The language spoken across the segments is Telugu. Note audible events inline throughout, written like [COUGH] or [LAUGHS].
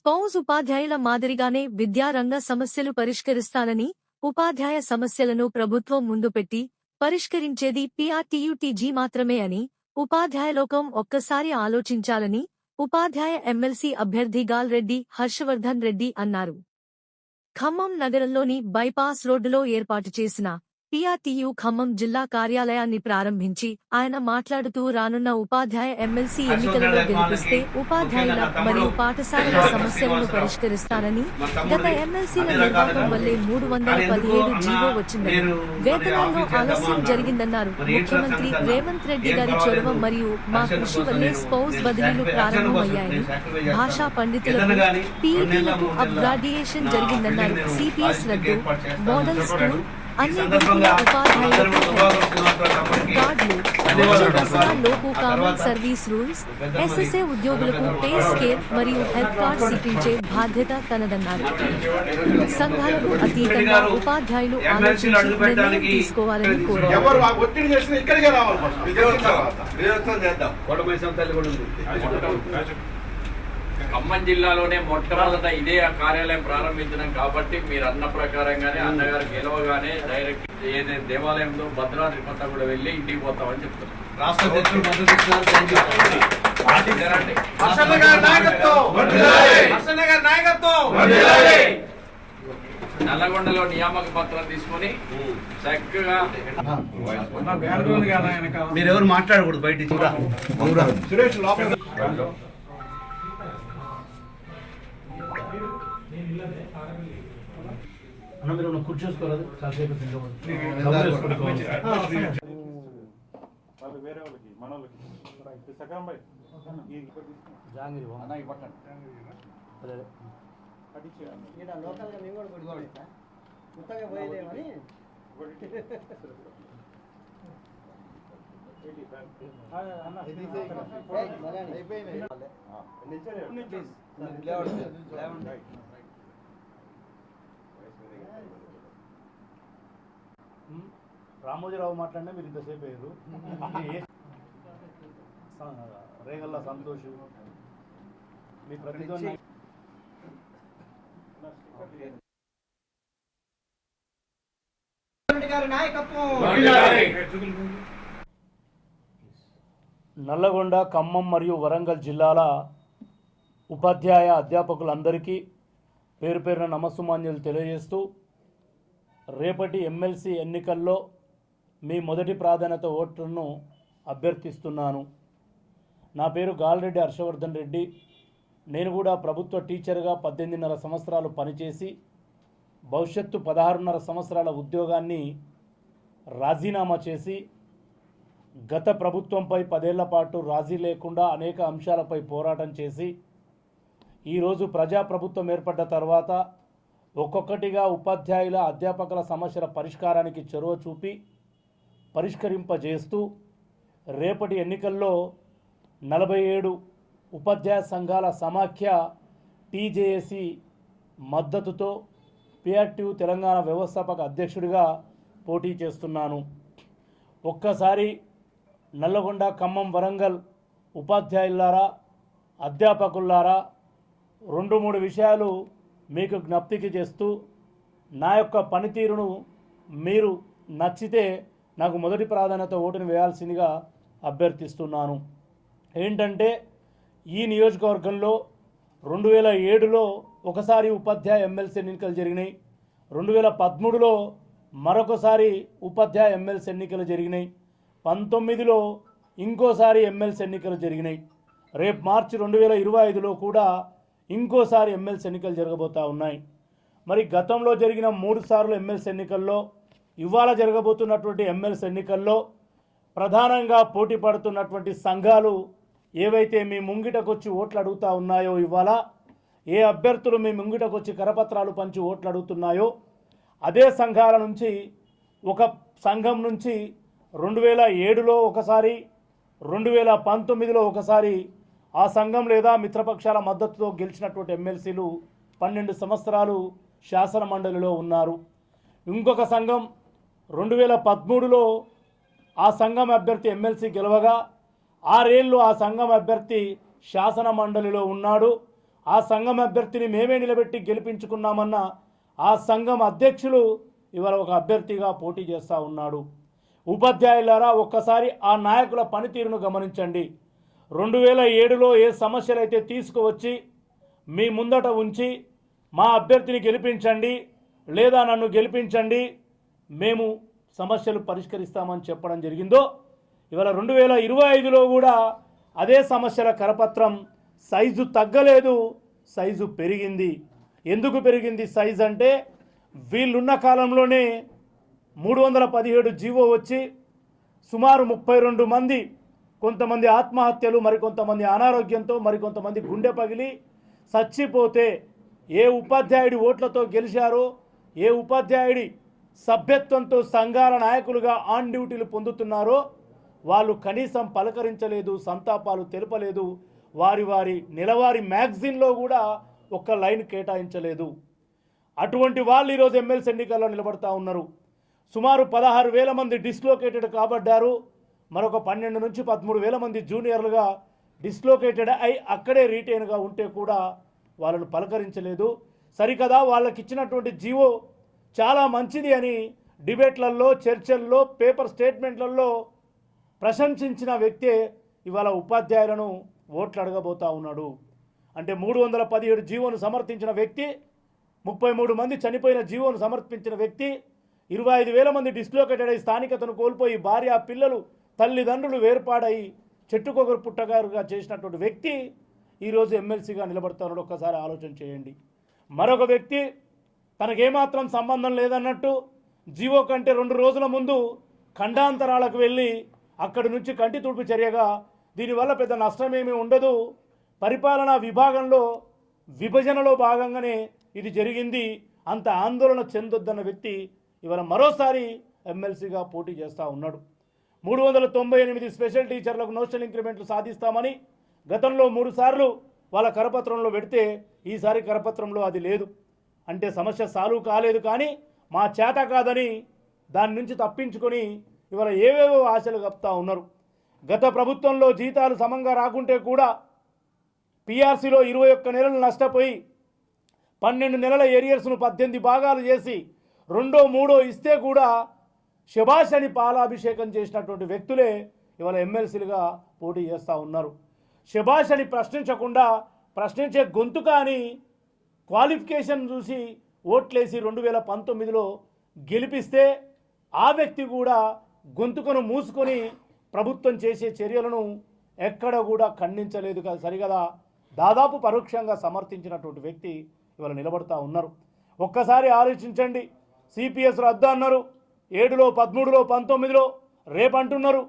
స్పౌజ్ ఉపాధ్యాయుల మాదిరిగానే విద్యారంగ సమస్యలు పరిష్కరిస్తానని ఉపాధ్యాయ సమస్యలను ప్రభుత్వం ముందుపెట్టి పరిష్కరించేది పీఆర్టీయూటీజీ మాత్రమే అని ఉపాధ్యాయలోకం ఒక్కసారి ఆలోచించాలని ఉపాధ్యాయ ఎమ్మెల్సీ అభ్యర్థి గాల్రెడ్డి హర్షవర్ధన్ రెడ్డి అన్నారు. ఖమ్మం నగరంలోని బైపాస్ రోడ్డులో ఏర్పాటు చేసిన పీఆర్టీయూ ఖమ్మం జిల్లా కార్యాలయాన్ని ప్రారంభించి ఆయన మాట్లాడుతూ రానున్న ఉపాధ్యాయ ఎమ్మెల్సీ ఎన్నికలలో గెలిపిస్తే ఉపాధ్యాయుల మరియు పాఠశాలల సమస్యలను పరిష్కరిస్తానని గత ఎమ్మెల్సీల నిర్వాహకం వల్లే మూడు వందల పదిహేడు జీవో వచ్చిందని వేతనాల్లో ఆలస్యం జరిగిందన్నారు. ముఖ్యమంత్రి రేవంత్ రెడ్డి గారి చొరవ మరియు మా కృషి వల్లే స్పౌస్ బదిలీలు ప్రారంభమయ్యాయని భాషా పండితులకు పీఈటీలకు అప్గ్రాడ్యుయేషన్ జరిగిందన్నారు. సిపిఎస్ రద్దు మోడల్ స్కూల్ అన్ని గురుకుల ఉపాధ్యాయులకు కామన్ సర్వీస్ రూల్స్ ఎస్ఎస్ఏ ఉద్యోగులకు పే స్కేల్ మరియు హెల్త్ కార్డ్ ఇప్పించే బాధ్యత తనదన్నారు సంఘాలకు అతీతంగా ఉపాధ్యాయులు ఆలోచించి నిర్ణయం తీసుకోవాలని కోరారు ఖమ్మం జిల్లాలోనే మొట్టమొదట ఇదే ఆ కార్యాలయం ప్రారంభించడం కాబట్టి మీరు అన్న ప్రకారంగానే అన్నగారు గెలవగానే డైరెక్ట్ ఏదైతే దేవాలయంలో భద్రాద్రి కొత్త కూడా వెళ్ళి ఇంటికి పోతామని చెప్తున్నారు. రాష్ట్ర అధ్యక్షులు మద్దతు ఇస్తున్నారు థ్యాంక్ యూ పార్టీ జరండి. హర్షన్న గారి నాయకత్వం. చక్కగా మీరు ఎవరు మాట్లాడకూడదు బయట సురేష్ లోపల అందరూ ఉన్న కూర్చోసుకోరాదు కాసేపు తింటామని జాంగిరి అదే ఉమ్, రామోజీరావు మాట్లాడినా మీరు ఇంతసేపు అయ్యారు [LAUGHS] రేగల్లా సంతోష్. మీ ప్రతిధ్వని నల్లగొండ ఖమ్మం మరియు వరంగల్ జిల్లాల ఉపాధ్యాయ అధ్యాపకులందరికీ పేరు పేరున నమస్సుమాన్యులు తెలియజేస్తూ రేపటి ఎమ్మెల్సీ ఎన్నికల్లో మీ మొదటి ప్రాధాన్యత ఓటును అభ్యర్థిస్తున్నాను. నా పేరు గాలిరెడ్డి హర్షవర్ధన్ రెడ్డి. నేను కూడా ప్రభుత్వ టీచర్గా పద్దెనిమిదిన్నర సంవత్సరాలు పనిచేసి భవిష్యత్తు పదహారున్నర సంవత్సరాల ఉద్యోగాన్ని రాజీనామా చేసి గత ప్రభుత్వంపై పదేళ్ళ పాటు రాజీ లేకుండా అనేక అంశాలపై పోరాటం చేసి ఈరోజు ప్రజాప్రభుత్వం ఏర్పడ్డ తర్వాత ఒక్కొక్కటిగా ఉపాధ్యాయుల అధ్యాపకుల సమస్యల పరిష్కారానికి చొరవ చూపి పరిష్కరింపజేస్తూ రేపటి ఎన్నికల్లో నలభై ఏడు ఉపాధ్యాయ సంఘాల సమాఖ్య టీజేఏసీ మద్దతుతో పిఆర్టీయు తెలంగాణ వ్యవస్థాపక అధ్యక్షుడిగా పోటీ చేస్తున్నాను. ఒక్కసారి నల్లగొండ ఖమ్మం వరంగల్ ఉపాధ్యాయులారా అధ్యాపకులారా రెండు మూడు విషయాలు మీకు జ్ఞప్తికి చేస్తూ నా యొక్క పనితీరును మీరు నచ్చితే నాకు మొదటి ప్రాధాన్యత ఓటును వేయాల్సిందిగా అభ్యర్థిస్తున్నాను. ఏంటంటే ఈ నియోజకవర్గంలో రెండు వేల ఏడులో ఒకసారి ఉపాధ్యాయ ఎమ్మెల్సీ ఎన్నికలు జరిగినాయి. రెండు వేల పదమూడులో మరొకసారి ఉపాధ్యాయ ఎమ్మెల్సీ ఎన్నికలు జరిగినాయి. పంతొమ్మిదిలో ఇంకోసారి ఎమ్మెల్సీ ఎన్నికలు జరిగినాయి. రేపు మార్చి రెండు వేల ఇరవై ఐదులో కూడా ఇంకోసారి ఎమ్మెల్సీ ఎన్నికలు జరగబోతా ఉన్నాయి. మరి గతంలో జరిగిన మూడు సార్లు ఎమ్మెల్సీ ఎన్నికల్లో ఇవాళ జరగబోతున్నటువంటి ఎమ్మెల్సీ ఎన్నికల్లో ప్రధానంగా పోటీ పడుతున్నటువంటి సంఘాలు ఏవైతే మీ ముంగిటకొచ్చి ఓట్లు అడుగుతా ఉన్నాయో ఇవాళ ఏ అభ్యర్థులు మీ ముంగిటకొచ్చి కరపత్రాలు పంచి ఓట్లు అడుగుతున్నాయో అదే సంఘాల నుంచి ఒక సంఘం నుంచి రెండు వేల ఏడులో ఒకసారి రెండు వేల పంతొమ్మిదిలో ఒకసారి ఆ సంఘం లేదా మిత్రపక్షాల మద్దతుతో గెలిచినటువంటి ఎమ్మెల్సీలు పన్నెండు సంవత్సరాలు శాసన మండలిలో ఉన్నారు. ఇంకొక సంఘం రెండు వేల పదమూడులో ఆ సంఘం అభ్యర్థి ఎమ్మెల్సీ గెలవగా ఆరేళ్ళు ఆ సంఘం అభ్యర్థి శాసన మండలిలో ఉన్నాడు. ఆ సంఘం అభ్యర్థిని మేమే నిలబెట్టి గెలిపించుకున్నామన్న ఆ సంఘం అధ్యక్షులు ఇవాళ ఒక అభ్యర్థిగా పోటీ చేస్తూ ఉన్నాడు. ఉపాధ్యాయులారా ఒక్కసారి ఆ నాయకుల పనితీరును గమనించండి. రెండు వేల ఏడులో ఏ సమస్యలు అయితే తీసుకువచ్చి మీ ముందట ఉంచి మా అభ్యర్థిని గెలిపించండి లేదా నన్ను గెలిపించండి మేము సమస్యలు పరిష్కరిస్తామని చెప్పడం జరిగిందో ఇవాళ రెండు వేల ఇరవై ఐదులో కూడా అదే సమస్యల కరపత్రం సైజు తగ్గలేదు సైజు పెరిగింది. ఎందుకు పెరిగింది సైజు అంటే వీళ్ళున్న కాలంలోనే మూడు వందల పదిహేడు జీవో వచ్చి సుమారు ముప్పై రెండు మంది కొంతమంది ఆత్మహత్యలు మరికొంతమంది అనారోగ్యంతో మరికొంతమంది గుండె పగిలి చచ్చిపోతే ఏ ఉపాధ్యాయుడి ఓట్లతో గెలిచారో ఏ ఉపాధ్యాయుడి సభ్యత్వంతో సంఘాల నాయకులుగా ఆన్ డ్యూటీలు పొందుతున్నారో వాళ్ళు కనీసం పలకరించలేదు సంతాపాలు తెలపలేదు వారి వారి నెలవారీ మ్యాగజిన్లో కూడా ఒక్క లైన్ కేటాయించలేదు. అటువంటి వాళ్ళు ఈరోజు ఎమ్మెల్సీ ఎన్నికల్లో నిలబడతా ఉన్నారు. సుమారు పదహారు వేల మంది డిస్లోకేటెడ్ కాబడ్డారు. మరొక పన్నెండు నుంచి పదమూడు వేల మంది జూనియర్లుగా డిస్లోకేటెడ్ అయి అక్కడే రీటైన్గా ఉంటే కూడా వాళ్ళను పలకరించలేదు. సరికదా వాళ్ళకి ఇచ్చినటువంటి జీవో చాలా మంచిది అని డిబేట్లలో చర్చల్లో పేపర్ స్టేట్మెంట్లలో ప్రశంసించిన వ్యక్తే ఇవాళ ఉపాధ్యాయులను ఓట్లు అడగబోతా ఉన్నాడు. అంటే మూడు వందల పదిహేడు జీవోను సమర్థించిన వ్యక్తి ముప్పై మూడు మంది చనిపోయిన జీవోను సమర్పించిన వ్యక్తి ఇరవై ఐదు వేల మంది డిస్లోకేటెడ్ అయి స్థానికతను కోల్పోయి భార్య పిల్లలు తల్లిదండ్రులు వేర్పాడై చెట్టుకొకరు పుట్టగారుగా చేసినటువంటి వ్యక్తి ఈరోజు ఎమ్మెల్సీగా నిలబడుతున్నాడు ఒక్కసారి ఆలోచన చేయండి. మరొక వ్యక్తి తనకేమాత్రం సంబంధం లేదన్నట్టు జీవో కంటే రెండు రోజుల ముందు ఖండాంతరాలకు వెళ్ళి అక్కడి నుంచి కంటి తుడుపు చర్యగా దీనివల్ల పెద్ద నష్టమేమీ ఉండదు. పరిపాలనా విభాగంలో విభజనలో భాగంగానే ఇది జరిగింది. అంత ఆందోళన చెందొద్దన్న వ్యక్తి ఇవాళ మరోసారి ఎమ్మెల్సీగా పోటీ చేస్తూ ఉన్నాడు. మూడు వందల తొంభై ఎనిమిది స్పెషల్ టీచర్లకు నోషనల్ ఇంక్రిమెంట్లు సాధిస్తామని గతంలో మూడు సార్లు వాళ్ళ కరపత్రంలో పెడితే ఈసారి కరపత్రంలో అది లేదు. అంటే సమస్య సాల్వ్ కాలేదు కానీ మా చేత కాదని దాని నుంచి తప్పించుకొని ఇవాళ ఏవేవో ఆశలు కప్తా ఉన్నారు. గత ప్రభుత్వంలో జీతాలు సమంగా రాకుంటే కూడా పీఆర్సీలో ఇరవై ఒక్క నెలలు నష్టపోయి పన్నెండు నెలల ఏరియర్స్ను పద్దెనిమిది భాగాలు చేసి రెండో మూడో ఇస్తే కూడా శభాష్ అని పాలాభిషేకం చేసినటువంటి వ్యక్తులే ఇవాళ ఎమ్మెల్సీలుగా పోటీ చేస్తూ ఉన్నారు. శభాష్ అని ప్రశ్నించకుండా ప్రశ్నించే గొంతు కానీ క్వాలిఫికేషన్ చూసి ఓట్లేసి రెండు వేల పంతొమ్మిదిలో గెలిపిస్తే ఆ వ్యక్తి కూడా గొంతుకను మూసుకొని ప్రభుత్వం చేసే చర్యలను ఎక్కడ కూడా ఖండించలేదు కదా సరిగదా? దాదాపు పరోక్షంగా సమర్థించినటువంటి వ్యక్తి ఇవాళ నిలబడతా ఉన్నారు. ఒక్కసారి ఆలోచించండి. సిపిఎస్ రద్దు అన్నారు. ఏడులో పదమూడులో పంతొమ్మిదిలో రేపు అంటున్నారు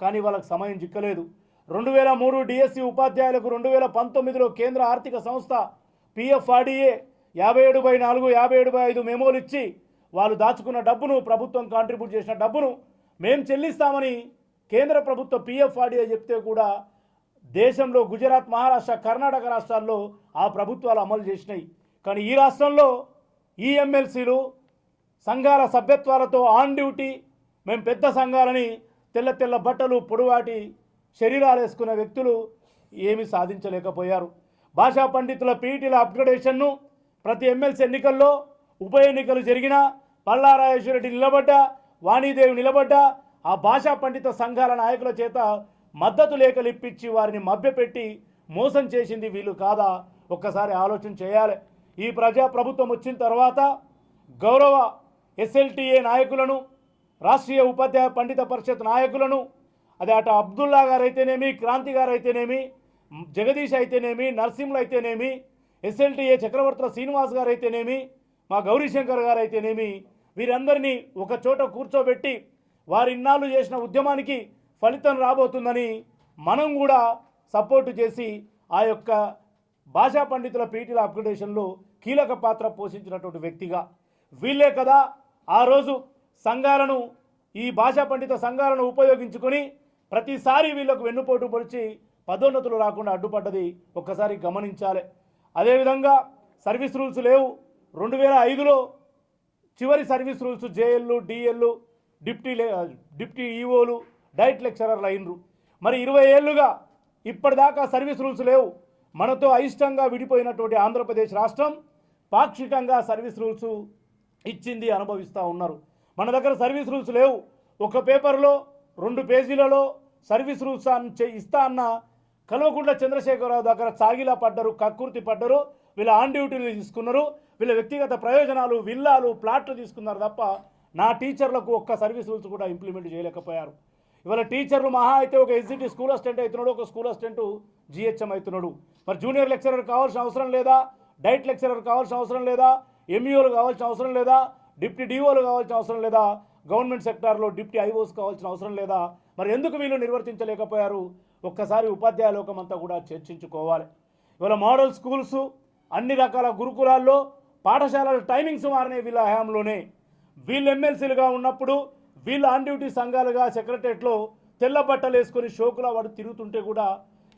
కానీ వాళ్ళకి సమయం చిక్కలేదు. రెండు వేల మూడు డిఎస్సి ఉపాధ్యాయులకు రెండు వేల పంతొమ్మిదిలో కేంద్ర ఆర్థిక సంస్థ పిఎఫ్ఆర్డిఏ యాభై ఏడు బై నాలుగు యాభై ఏడు బై ఐదు మెమోలు ఇచ్చి వాళ్ళు దాచుకున్న డబ్బును ప్రభుత్వం కాంట్రిబ్యూట్ చేసిన డబ్బును మేము చెల్లిస్తామని కేంద్ర ప్రభుత్వ పిఎఫ్ఆర్డిఏ చెప్తే కూడా దేశంలో గుజరాత్ మహారాష్ట్ర కర్ణాటక రాష్ట్రాల్లో ఆ ప్రభుత్వాలు అమలు చేసినాయి. కానీ ఈ రాష్ట్రంలో ఈ ఎమ్మెల్సీలు సంఘాల సభ్యత్వాలతో ఆన్ డ్యూటీ మేము పెద్ద సంఘాలని తెల్ల తెల్ల బట్టలు పొడువాటి శరీరాలు వేసుకున్న వ్యక్తులు ఏమి సాధించలేకపోయారు. భాషా పండితుల పీఈటీల అప్గ్రేడేషన్ను ప్రతి ఎమ్మెల్సీ ఎన్నికల్లో ఉప ఎన్నికలు జరిగినా పల్లారాజేశ్వరరెడ్డి నిలబడ్డా వాణీదేవి నిలబడ్డా ఆ భాషా పండిత సంఘాల నాయకుల చేత మద్దతు లేఖలు ఇప్పించి వారిని మభ్యపెట్టి మోసం చేసింది వీళ్ళు కాదా? ఒక్కసారి ఆలోచన చేయాలి. ఈ ప్రజా ప్రభుత్వం వచ్చిన తర్వాత గౌరవ ఎస్ఎల్టీఏ నాయకులను రాష్ట్రీయ ఉపాధ్యాయ పండిత పరిషత్ నాయకులను అది అటు అబ్దుల్లా గారు అయితేనేమి క్రాంతి గారు అయితేనేమి జగదీష్ అయితేనేమి నరసింహులు అయితేనేమి ఎస్ఎల్టీఏ చక్రవర్తుల శ్రీనివాస్ గారు అయితేనేమి మా గౌరీశంకర్ గారు అయితేనేమి వీరందరినీ ఒక చోట కూర్చోబెట్టి వారి ఇన్నాళ్ళు చేసిన ఉద్యమానికి ఫలితం రాబోతుందని మనం కూడా సపోర్టు చేసి ఆ యొక్క భాషా పండితుల పీటీల అప్గ్రేడేషన్లో కీలక పాత్ర పోషించినటువంటి వ్యక్తిగా. వీళ్ళే కదా ఆ రోజు సంఘాలను ఈ భాషా పండిత సంఘాలను ఉపయోగించుకొని ప్రతిసారి వీళ్ళకు వెన్నుపోటు పొడిచి పదోన్నతులు రాకుండా అడ్డుపడ్డది ఒక్కసారి గమనించాలి. అదేవిధంగా సర్వీస్ రూల్స్ లేవు. రెండు వేల ఐదులో చివరి సర్వీస్ రూల్స్ జేఎల్లు డిఎల్లు డిప్టీ లే డిప్టీ ఈఓలు డైట్ లెక్చరర్లు అయినరు మరి ఇరవై ఏళ్ళుగా ఇప్పటిదాకా సర్వీస్ రూల్స్ లేవు. మనతో అయిష్టంగా విడిపోయినటువంటి ఆంధ్రప్రదేశ్ రాష్ట్రం పాక్షికంగా సర్వీస్ రూల్స్ ఇచ్చింది అనుభవిస్తూ ఉన్నారు. మన దగ్గర సర్వీస్ రూల్స్ లేవు. ఒక పేపర్లో రెండు పేజీలలో సర్వీస్ రూల్స్ ఇస్తా అన్న కల్వకుంట్ల చంద్రశేఖరరావు దగ్గర చాగిలా పడ్డరు కక్కుర్తి పడ్డరు వీళ్ళ ఆన్ డ్యూటీలు తీసుకున్నారు వీళ్ళ వ్యక్తిగత ప్రయోజనాలు విల్లాలు ప్లాట్లు తీసుకున్నారు తప్ప నా టీచర్లకు ఒక్క సర్వీస్ రూల్స్ కూడా ఇంప్లిమెంట్ చేయలేకపోయారు. ఇవాళ టీచర్లు మహా అయితే ఒక ఎస్జిటి స్కూల్ అసిస్టెంట్ అవుతున్నాడు ఒక స్కూల్ అసిస్టెంట్ జిహెచ్ఎం అవుతున్నాడు. మరి జూనియర్ లెక్చరర్ కావాల్సిన అవసరం లేదా? డైట్ లెక్చరర్ కావాల్సిన అవసరం లేదా? ఎంఈఓలు కావాల్సిన అవసరం లేదా? డిప్టీ డిఓలు కావాల్సిన అవసరం లేదా? గవర్నమెంట్ సెక్టార్లో డిప్టీ ఐఓస్ కావాల్సిన అవసరం లేదా? మరి ఎందుకు వీళ్ళు నిర్వర్తించలేకపోయారు? ఒక్కసారి ఉపాధ్యాయ లోకం అంతా కూడా చర్చించుకోవాలి. ఇవాళ మోడల్ స్కూల్స్ అన్ని రకాల గురుకులాల్లో పాఠశాలల టైమింగ్స్ మారినాయి వీళ్ళ హయాంలోనే. వీళ్ళు ఎమ్మెల్సీలుగా ఉన్నప్పుడు వీళ్ళ ఆన్ డ్యూటీ సంఘాలుగా సెక్రటరియట్లో తెల్ల బట్టలు వేసుకొని షోకులా వాడు తిరుగుతుంటే కూడా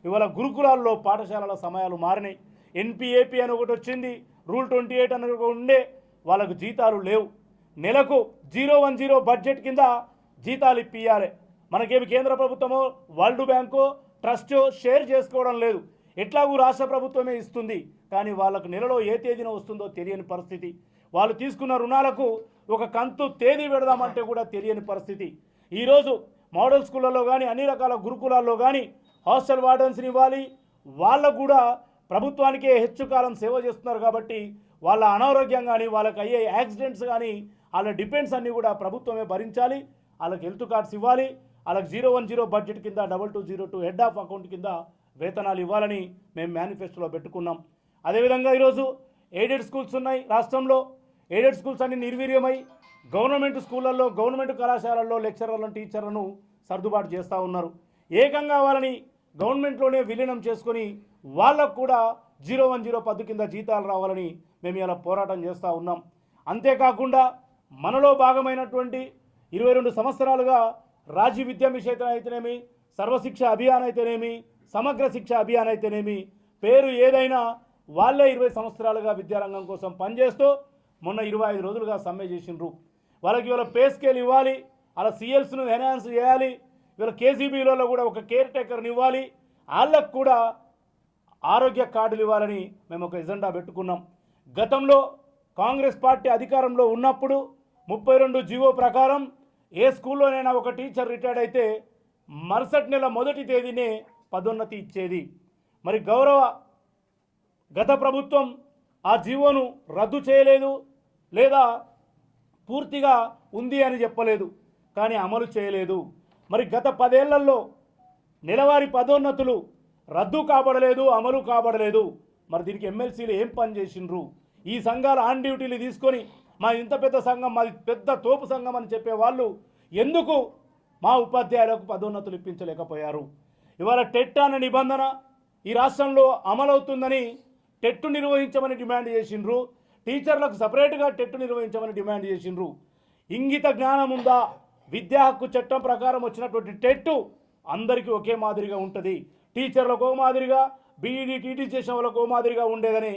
ఇవాళ గురుకులాల్లో పాఠశాలల సమయాలు మారినాయి. ఎన్పిఏపి అని ఒకటి వచ్చింది రూల్ ట్వంటీ ఎయిట్ అని ఉండే వాళ్ళకు జీతాలు లేవు. నెలకు జీరో వన్ జీరో బడ్జెట్ కింద జీతాలు ఇప్పియాలి మనకేమి కేంద్ర ప్రభుత్వమో వరల్డ్ బ్యాంకో ట్రస్ట్ షేర్ చేసుకోవడం లేదు. ఎట్లాగూ రాష్ట్ర ప్రభుత్వమే ఇస్తుంది. కానీ వాళ్ళకు నెలలో ఏ తేదీన వస్తుందో తెలియని పరిస్థితి. వాళ్ళు తీసుకున్న రుణాలకు ఒక కంతు తేదీ పెడదామంటే కూడా తెలియని పరిస్థితి. ఈరోజు మోడల్ స్కూళ్ళలో కానీ అన్ని రకాల గురుకులాల్లో కానీ హాస్టల్ వార్డెన్స్ని ఇవ్వాలి. వాళ్ళకు కూడా ప్రభుత్వానికే హెచ్చు కాలం సేవ చేస్తున్నారు కాబట్టి వాళ్ళ అనారోగ్యం కానీ వాళ్ళకి అయ్యే యాక్సిడెంట్స్ కానీ వాళ్ళ డిపెండ్స్ అన్నీ కూడా ప్రభుత్వమే భరించాలి. వాళ్ళకి హెల్త్ కార్డ్స్ ఇవ్వాలి. వాళ్ళకి జీరో వన్ జీరో బడ్జెట్ కింద double two zero two head of account కింద వేతనాలు ఇవ్వాలని మేము మేనిఫెస్టోలో పెట్టుకున్నాం. అదేవిధంగా ఈరోజు ఎయిడెడ్ స్కూల్స్ ఉన్నాయి రాష్ట్రంలో. ఎయిడెడ్ స్కూల్స్ అన్ని నిర్వీర్యమై గవర్నమెంట్ స్కూళ్ళల్లో గవర్నమెంట్ కళాశాలల్లో లెక్చరర్లను టీచర్లను సర్దుబాటు చేస్తూ ఉన్నారు. ఏకంగా వాళ్ళని గవర్నమెంట్లోనే విలీనం చేసుకొని వాళ్ళకు కూడా జీరో వన్ జీరో పద్దు కింద జీతాలు రావాలని మేము ఇలా పోరాటం చేస్తూ ఉన్నాం. అంతేకాకుండా మనలో భాగమైనటువంటి ఇరవై రెండు సంవత్సరాలుగా రాజీ విద్యా మిషన్ అయితేనేమి సర్వశిక్ష అభియాన్ అయితేనేమి సమగ్ర శిక్ష అభియాన్ అయితేనేమి పేరు ఏదైనా వాళ్ళే ఇరవై సంవత్సరాలుగా విద్యారంగం కోసం పనిచేస్తూ మొన్న ఇరవై ఐదు రోజులుగా సమ్మె చేసిండ్రు. వాళ్ళకి ఇవాళ పే స్కేల్ ఇవ్వాలి అలా సిఎల్స్ను ఎన్హాన్స్ చేయాలి వీళ్ళ కేసీబీలలో కూడా ఒక కేర్ టేకర్ని ఇవ్వాలి. వాళ్ళకు కూడా ఆరోగ్య కార్డులు ఇవ్వాలని మేము ఒక ఎజెండా పెట్టుకున్నాం. గతంలో కాంగ్రెస్ పార్టీ అధికారంలో ఉన్నప్పుడు ముప్పై రెండు జీవో ప్రకారం ఏ స్కూల్లోనైనా ఒక టీచర్ రిటైర్డ్ అయితే మరుసటి నెల మొదటి తేదీనే పదోన్నతి ఇచ్చేది. మరి గౌరవ గత ప్రభుత్వం ఆ జీవోను రద్దు చేయలేదు లేదా పూర్తిగా ఉంది అని చెప్పలేదు. కానీ అమలు చేయలేదు. మరి గత పదేళ్ళలో నెలవారీ పదోన్నతులు రద్దు కాబడలేదు అమలు కాబడలేదు. మరి దీనికి ఎమ్మెల్సీలు ఏం పని చేసిండ్రు? ఈ సంఘాలు ఆన్ డ్యూటీలు తీసుకొని మా ఇంత పెద్ద సంఘం మాది పెద్ద తోపు సంఘం అని చెప్పే వాళ్ళు ఎందుకు మా ఉపాధ్యాయులకు పదోన్నతులు ఇప్పించలేకపోయారు? ఇవాళ టెట్ అనే నిబంధన ఈ రాష్ట్రంలో అమలవుతుందని టెట్టు నిర్వహించమని డిమాండ్ చేసిండ్రు. టీచర్లకు సపరేట్గా టెట్టు నిర్వహించమని డిమాండ్ చేసిండ్రు. ఇంగిత జ్ఞానం ఉందా? విద్యా హక్కు చట్టం ప్రకారం వచ్చినటువంటి టెట్టు అందరికీ ఒకే మాదిరిగా ఉంటుంది. టీచర్లకు ఓ మాదిరిగా బీఈడీ టీటీ చేసిన వాళ్ళకు ఓ మాదిరిగా ఉండేదని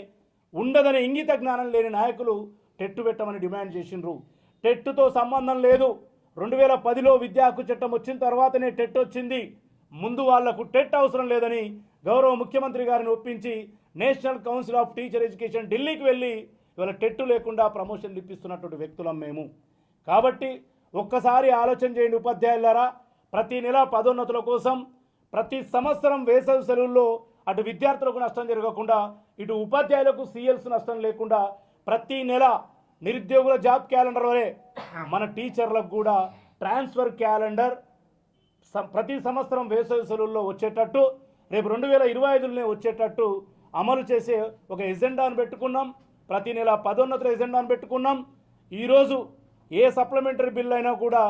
ఉండదని ఇంగిత జ్ఞానం లేని నాయకులు టెట్టు పెట్టమని డిమాండ్ చేసిండ్రు. టెట్టుతో సంబంధం లేదు. రెండు వేల పదిలో విద్యా హక్కు చట్టం వచ్చిన తర్వాతనే టెట్ వచ్చింది. ముందు వాళ్ళకు టెట్ అవసరం లేదని గౌరవ ముఖ్యమంత్రి గారిని ఒప్పించి National Council of Teacher Education ఢిల్లీకి వెళ్ళి ఇవాళ టెట్టు లేకుండా ప్రమోషన్లు ఇప్పిస్తున్నటువంటి వ్యక్తులం మేము. కాబట్టి ఒక్కసారి ఆలోచన చేయండి ఉపాధ్యాయులారా. ప్రతి నెల పదోన్నతుల కోసం ప్రతి సంవత్సరం వేసవి సెలవుల్లో అటు విద్యార్థులకు నష్టం జరగకుండా ఇటు ఉపాధ్యాయులకు సీఎల్స్ నష్టం లేకుండా ప్రతి నెల నిరుద్యోగుల జాబ్ క్యాలెండర్ వలె మన టీచర్లకు కూడా ట్రాన్స్ఫర్ క్యాలెండర్ ప్రతి సంవత్సరం వేసవి సెలవుల్లో వచ్చేటట్టు రేపు రెండు వేల ఇరవై ఐదులోనే వచ్చేటట్టు అమలు చేసే ఒక ఎజెండాను పెట్టుకున్నాం. ప్రతి నెల పదోన్నతుల ఎజెండాను పెట్టుకున్నాం. ఈరోజు ఏ సప్లిమెంటరీ బిల్ అయినా కూడా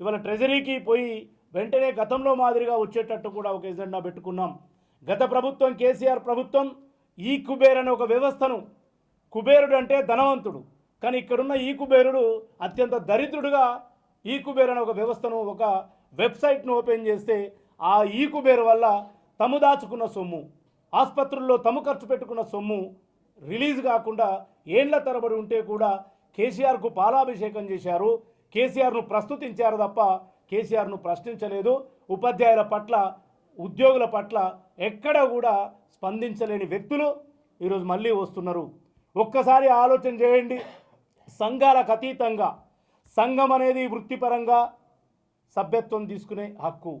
ఇవాళ ట్రెజరీకి పోయి వెంటనే గతంలో మాదిరిగా వచ్చేటట్టు కూడా ఒక ఎజెండా పెట్టుకున్నాం. గత ప్రభుత్వం కేసీఆర్ ప్రభుత్వం ఈ కుబేర్ అనే ఒక వ్యవస్థను కుబేరుడు అంటే ధనవంతుడు. కానీ ఇక్కడున్న ఈ కుబేరుడు అత్యంత దరిద్రుడుగా ఈ కుబేర్ అనే ఒక వ్యవస్థను ఒక వెబ్సైట్ను ఓపెన్ చేస్తే ఆ ఈ కుబేర్ వల్ల తము దాచుకున్న సొమ్ము ఆసుపత్రుల్లో తము ఖర్చు పెట్టుకున్న సొమ్ము రిలీజ్ కాకుండా ఏండ్ల తరబడి ఉంటే కూడా కేసీఆర్కు పాలాభిషేకం చేశారు. కేసీఆర్ను ప్రస్తుతించారు తప్ప కేసీఆర్ను ప్రశ్నించలేదు. ఉపాధ్యాయుల పట్ల ఉద్యోగుల పట్ల ఎక్కడ కూడా స్పందించలేని వ్యక్తులు ఈరోజు మళ్ళీ వస్తున్నారు. ఒక్కసారి ఆలోచన చేయండి. సంఘాలకు అతీతంగా సంఘం అనేది వృత్తిపరంగా సభ్యత్వం తీసుకునే హక్కు.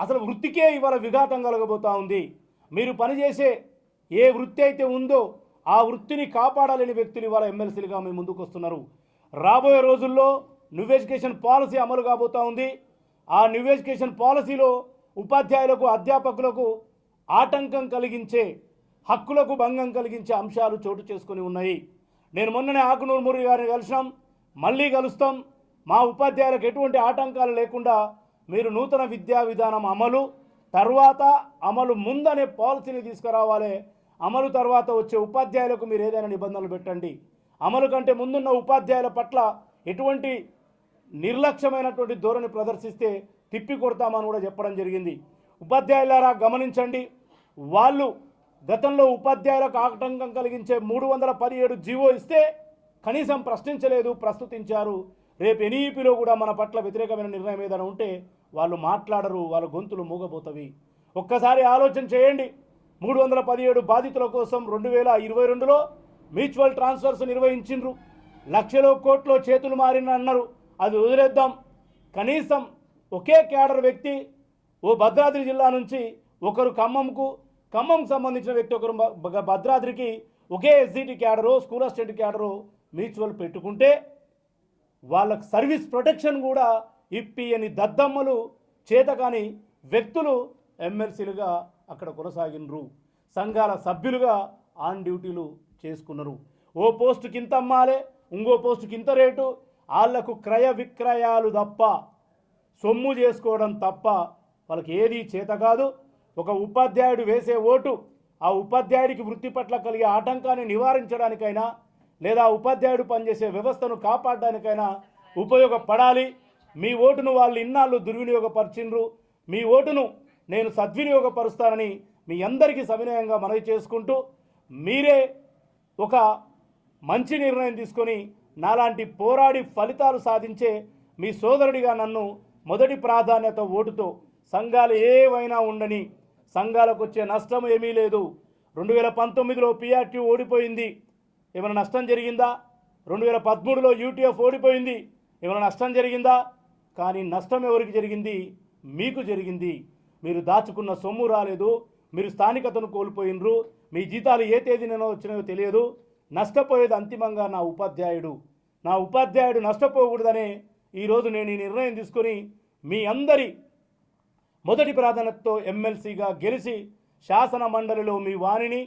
అసలు వృత్తికే ఇవాళ విఘాతం కలగబోతూ ఉంది. మీరు పనిచేసే ఏ వృత్తి అయితే ఉందో ఆ వృత్తిని కాపాడాలని వ్యక్తులు ఇవాళ ఎమ్మెల్సీలుగా మేము ముందుకు వస్తున్నారు రాబోయే రోజుల్లో న్యూ ఎడ్యుకేషన్ పాలసీ అమలు కాబోతూ ఉంది. ఆ న్యూ ఎడ్యుకేషన్ పాలసీలో ఉపాధ్యాయులకు అధ్యాపకులకు ఆటంకం కలిగించే హక్కులకు భంగం కలిగించే అంశాలు చోటు చేసుకొని ఉన్నాయి. నేను మొన్ననే ఆకునూరు మురళి గారిని కలిసినాం. మళ్ళీ కలుస్తాం. మా ఉపాధ్యాయులకు ఎటువంటి ఆటంకాలు లేకుండా మీరు నూతన విద్యా విధానం అమలు తర్వాత అమలు ముందనే పాలసీని తీసుకురావాలి అమలు తర్వాత వచ్చే ఉపాధ్యాయులకు మీరు ఏదైనా నిబంధనలు పెట్టండి. అమలు కంటే ముందున్న ఉపాధ్యాయుల పట్ల ఎటువంటి నిర్లక్ష్యమైనటువంటి ధోరణి ప్రదర్శిస్తే తిప్పి కొడతామని కూడా చెప్పడం జరిగింది. ఉపాధ్యాయులారా గమనించండి. వాళ్ళు గతంలో ఉపాధ్యాయులకు ఆటంకం కలిగించే మూడు వందల పదిహేడు జీవో ఇస్తే కనీసం ప్రశ్నించలేదు ప్రస్తుతించారు. రేపు ఎనీపీలో కూడా మన పట్ల వ్యతిరేకమైన నిర్ణయం ఏదైనా ఉంటే వాళ్ళు మాట్లాడరు వాళ్ళ గొంతులు మూగబోతవి. ఒక్కసారి ఆలోచన చేయండి. మూడు వందల పదిహేడు బాధితుల కోసం రెండు వేల ఇరవై రెండులో మ్యూచువల్ ట్రాన్స్ఫర్స్ నిర్వహించిండ్రు. లక్షలో కోట్లో చేతులు మారిన అన్నారు. అది వదిలేద్దాం. కనీసం ఒకే క్యాడర్ వ్యక్తి ఓ భద్రాద్రి జిల్లా నుంచి ఒకరు ఖమ్మంకు ఖమ్మంకు సంబంధించిన వ్యక్తి ఒకరు భద్రాద్రికి ఒకే SGT cadre school assistant cadre mutual పెట్టుకుంటే వాళ్ళకు సర్వీస్ ప్రొటెక్షన్ కూడా ఇప్పి అని దద్దమ్మలు చేతకాని వ్యక్తులు ఎమ్మెల్సీలుగా అక్కడ కొనసాగినరు. సంఘాల సభ్యులుగా ఆన్ డ్యూటీలు చేసుకున్నారు. ఓ పోస్టుకి ఇంత అమ్మాలే ఇంకో పోస్టుకి ఇంత రేటు. వాళ్ళకు క్రయ విక్రయాలు తప్ప సొమ్ము చేసుకోవడం తప్ప వాళ్ళకి ఏది చేత కాదు. ఒక ఉపాధ్యాయుడు వేసే ఓటు ఆ ఉపాధ్యాయుడికి వృత్తి పట్ల కలిగే ఆటంకాన్ని నివారించడానికైనా లేదా ఉపాధ్యాయుడు పనిచేసే వ్యవస్థను కాపాడడానికైనా ఉపయోగపడాలి. మీ ఓటును వాళ్ళు ఇన్నాళ్ళు దుర్వినియోగపరిచిండ్రు మీ ఓటును నేను సద్వినియోగపరుస్తానని మీ అందరికీ సవినయంగా మనవి చేసుకుంటూ మీరే ఒక మంచి నిర్ణయం తీసుకొని నాలాంటి పోరాడి ఫలితాలు సాధించే మీ సోదరుడిగా నన్ను మొదటి ప్రాధాన్యత ఓటుతో సంఘాలు ఏవైనా ఉండని సంఘాలకు వచ్చే నష్టం ఏమీ లేదు. రెండు వేల పంతొమ్మిదిలో పిఆర్టీ ఓడిపోయింది. ఏమైనా నష్టం జరిగిందా? రెండు వేల పదమూడులో యూటీఎఫ్ ఓడిపోయింది. ఏమైనా నష్టం జరిగిందా? కానీ నష్టం ఎవరికి జరిగింది? మీకు జరిగింది. మీరు దాచుకున్న సొమ్ము రాలేదు మీరు స్థానికతను కోల్పోయినరు మీ జీతాలు ఏ తేదీనో వచ్చినాయో తెలియదు నష్టపోయేది అంతిమంగా నా ఉపాధ్యాయుడు. నా ఉపాధ్యాయుడు నష్టపోకూడదనే ఈరోజు నేను ఈ నిర్ణయం తీసుకొని మీ అందరి మొదటి ప్రాధాన్యతతో ఎమ్మెల్సీగా గెలిచి శాసన మండలిలో మీ వాణిని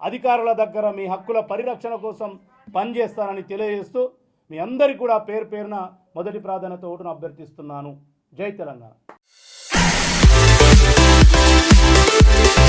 అధికారుల దగ్గర మీ హక్కుల పరిరక్షణ కోసం పనిచేస్తానని తెలియజేస్తూ మీ అందరికీ కూడా పేరు పేరున మొదటి ప్రాధాన్యత ఓటును అభ్యర్థిస్తున్నాను. జై తెలంగాణ. Thank you